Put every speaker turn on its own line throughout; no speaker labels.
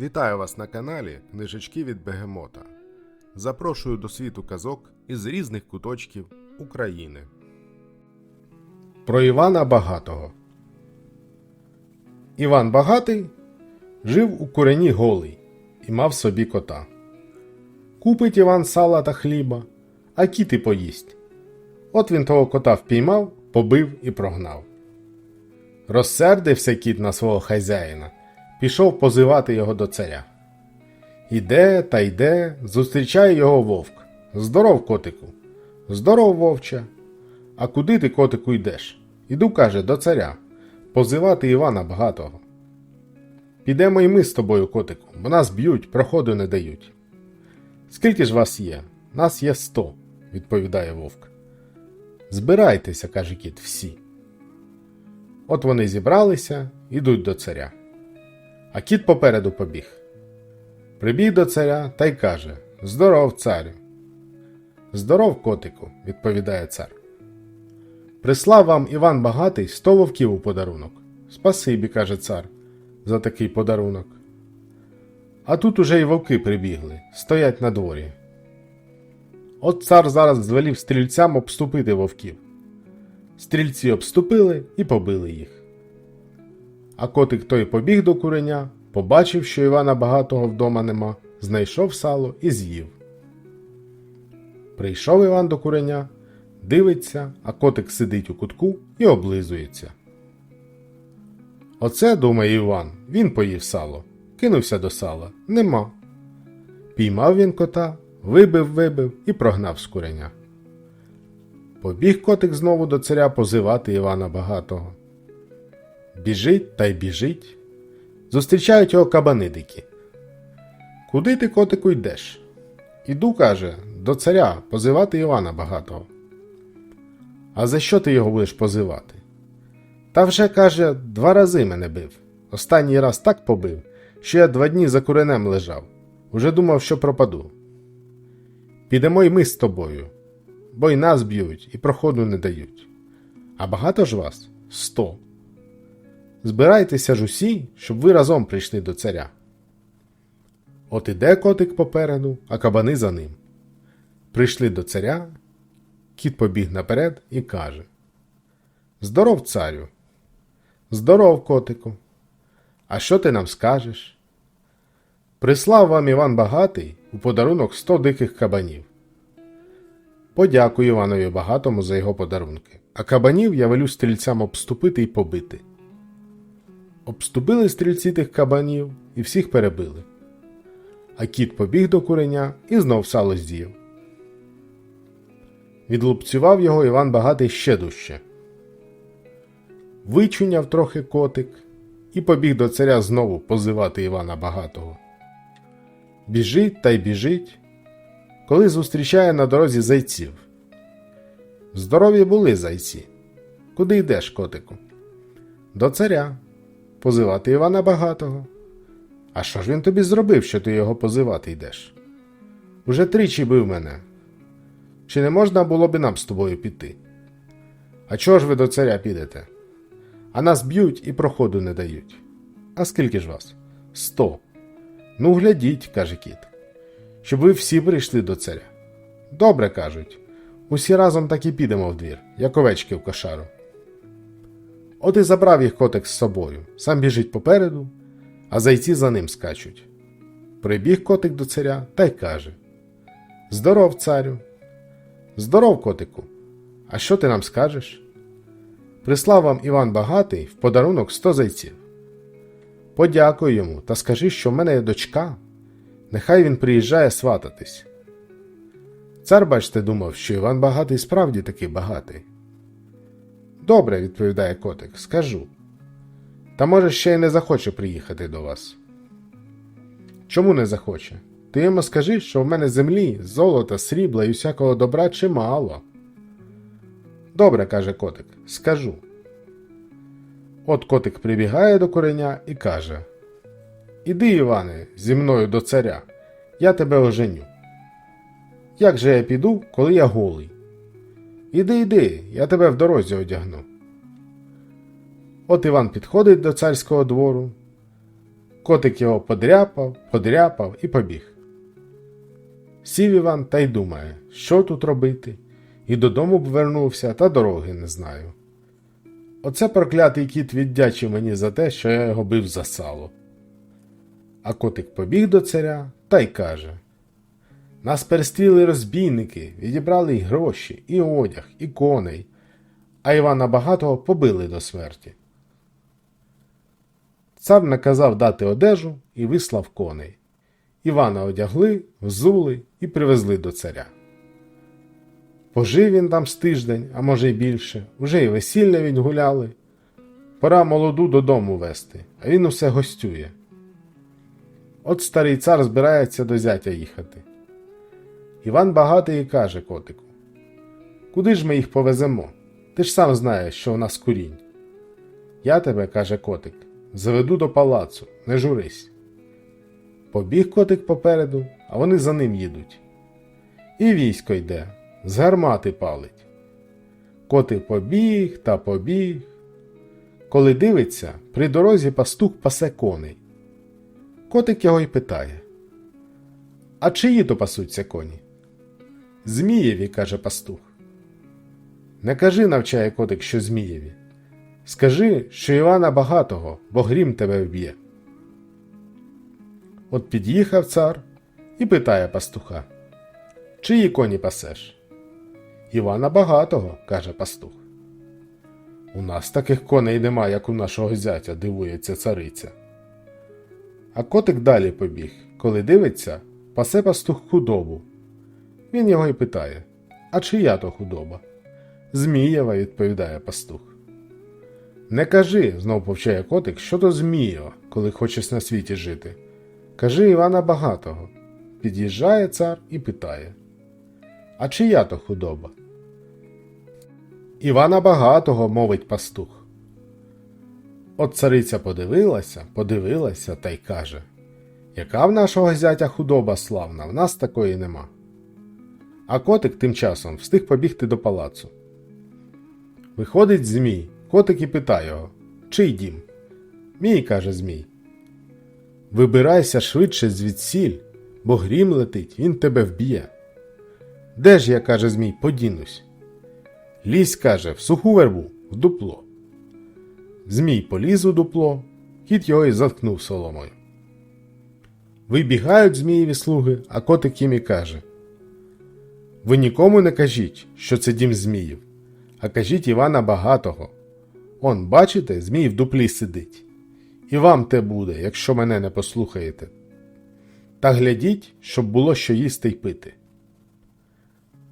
Вітаю вас на каналі Книжечки від Бегемота. Запрошую до світу казок із різних куточків України. Про Івана Багатого. Іван Багатий жив у курені голий і мав собі кота. Купить Іван сала та хліба, а кіт і поїсть. От він того кота впіймав, побив і прогнав. Розсердився кіт на свого хазяїна, пішов позивати його до царя. Іде та йде, зустрічає його вовк. Здоров, котику. Здоров, вовче. А куди ти, котику, йдеш? Іду, каже, до царя, позивати Івана Багатого. Підемо й ми з тобою, котику, бо нас б'ють, проходу не дають. Скільки ж вас є? Нас є сто, відповідає вовк. Збирайтеся, каже кіт, всі. От вони зібралися, ідуть до царя. А кіт попереду побіг. Прибіг до царя та й каже Здоров, царю. Здоров, котику, відповідає цар. Прислав вам Іван Багатий сто вовків у подарунок. Спасибі, каже цар, за такий подарунок. А тут уже й вовки прибігли, стоять на дворі. От цар зараз звелів стрільцям обступити вовків. Стрільці обступили і побили їх. А котик той побіг до куреня, побачив, що Івана Багатого вдома нема, знайшов сало і з'їв. Прийшов Іван до куреня, дивиться, а котик сидить у кутку і облизується. Оце, думає Іван, він поїв сало, кинувся до сала, нема. Піймав він кота, вибив, вибив і прогнав з куреня. Побіг котик знову до царя позивати Івана Багатого. Біжить та й біжить. Зустрічають його кабани дикі. Куди ти, котику, йдеш? Іду, каже, до царя позивати Івана Багатого. А за що ти його будеш позивати? Та вже, каже, два рази мене бив. Останній раз так побив, що я два дні за куренем лежав. Уже думав, що пропаду. Підемо й ми з тобою, бо й нас б'ють, і проходу не дають. А багато ж вас? Сто. Збирайтеся ж усі, щоб ви разом прийшли до царя. От іде котик попереду, а кабани за ним. Прийшли до царя, кіт побіг наперед і каже: Здоров, царю. Здоров, котику. А що ти нам скажеш? Прислав вам Іван Багатий у подарунок сто диких кабанів. Подякую Іванові Багатому за його подарунки, а кабанів я велю стрільцям обступити і побити. Обступили стрільці тих кабанів і всіх перебили. А кіт побіг до куреня і знов сало з'їв. Відлупцював його Іван Багатий ще дужче. Вичуняв трохи котик і побіг до царя знову позивати Івана Багатого. Біжить та й біжить, коли зустрічає на дорозі зайців. Здорові були зайці. Куди йдеш, котику? До царя позивати Івана Багатого. А що ж він тобі зробив, що ти його позивати йдеш? Уже тричі бив мене. Чи не можна було б нам з тобою піти? А чого ж ви до царя підете? А нас б'ють і проходу не дають. А скільки ж вас? Сто. Ну, глядіть, каже кіт, щоб ви всі прийшли до царя. Добре кажуть. Усі разом так і підемо в двір, як овечки в кошару. От і забрав їх котик з собою, сам біжить попереду, а зайці за ним скачуть. Прибіг котик до царя та й каже: Здоров, царю. Здоров, котику. А що ти нам скажеш? Прислав вам Іван Багатий в подарунок сто зайців. Подякуй йому та скажи, що в мене є дочка. Нехай він приїжджає свататись. Цар, бачте, думав, що Іван Багатий справді такий багатий. Добре, відповідає котик, скажу. Та може ще й не захоче приїхати до вас. Чому не захоче? Ти йому скажи, що в мене землі, золота, срібла і всякого добра чимало. Добре, каже котик, скажу. От котик прибігає до кореня і каже: Іди, Іване, зі мною до царя, я тебе оженю. Як же я піду, коли я голий? Іди, іди, я тебе в дорозі одягну. От Іван підходить до царського двору, Котик його подряпав, подряпав і побіг. Сів Іван та й думає, що тут робити, і додому б вернувся, та дороги не знаю. Оце проклятий кіт віддячив мені за те, що я його бив за сало. А котик побіг до царя та й каже: Нас перестріли розбійники, відібрали й гроші, і одяг, і коней, а Івана Багатого побили до смерті. Цар наказав дати одежу і вислав коней. Івана одягли, взули і привезли до царя. Пожив він там з тиждень, а може й більше, уже й весілля відгуляли. Пора молоду додому вести, а він усе гостює. От старий цар збирається до зятя їхати. Іван багатий і каже котику: Куди ж ми їх повеземо? Ти ж сам знаєш, що у нас курінь. Я тебе, каже котик, заведу до палацу, не журись. Побіг котик попереду, а вони за ним їдуть. І військо йде, з гармати палить. Котик побіг та побіг. Коли дивиться, при дорозі пастух пасе коней. Котик його й питає: А чиї то пасуться коні? Змієві, каже пастух. Не кажи, навчає котик, що Змієві. Скажи, що Івана багатого, бо грім тебе вб'є. От під'їхав цар і питає пастуха: Чиї коні пасеш? Івана багатого, каже пастух. У нас таких коней нема, як у нашого зятя, дивується цариця. А котик далі побіг, коли дивиться, пасе пастух худобу. Він його й питає: А чия то худоба? Змієва, відповідає пастух. Не кажи, знов повчає котик, що то Змієва, коли хочеш на світі жити. Кажи Івана Багатого. Під'їжджає цар і питає: А чия то худоба? Івана Багатого, мовить пастух. От цариця подивилася, подивилася та й каже: Яка в нашого зятя худоба славна, в нас такої нема. А котик тим часом встиг побігти до палацу. Виходить Змій, котик і питає його, чий дім? Мій, каже Змій. Вибирайся швидше звідсіль, бо грім летить, він тебе вб'є. Де ж я, каже Змій, подінусь? Лізь, каже, в суху вербу, в дупло. Змій поліз у дупло, кіт його й заткнув соломою. Вибігають Змієві слуги, а котик їм і каже: Ви нікому не кажіть, що це дім Зміїв, а кажіть Івана Багатого. Он, бачите, Змій в дуплі сидить. І вам те буде, якщо мене не послухаєте. Та глядіть, щоб було що їсти й пити.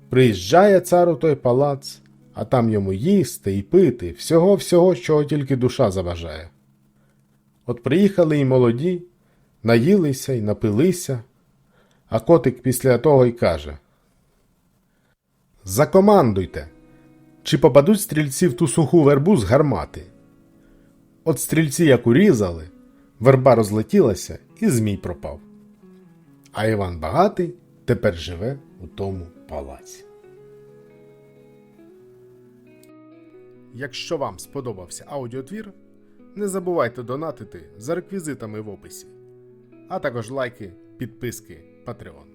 Приїжджає цар у той палац, а там йому їсти і пити, всього всього, чого тільки душа заважає. От приїхали й молоді, наїлися й напилися, а котик після того й каже: Закомандуйте, чи попадуть стрільці в ту суху вербу з гармати. От стрільці як урізали, верба розлетілася і змій пропав. А Іван Багатий тепер живе у тому палаці. Якщо вам сподобався аудіотвір, не забувайте донатити за реквізитами в описі, а також лайки, підписки, Patreon.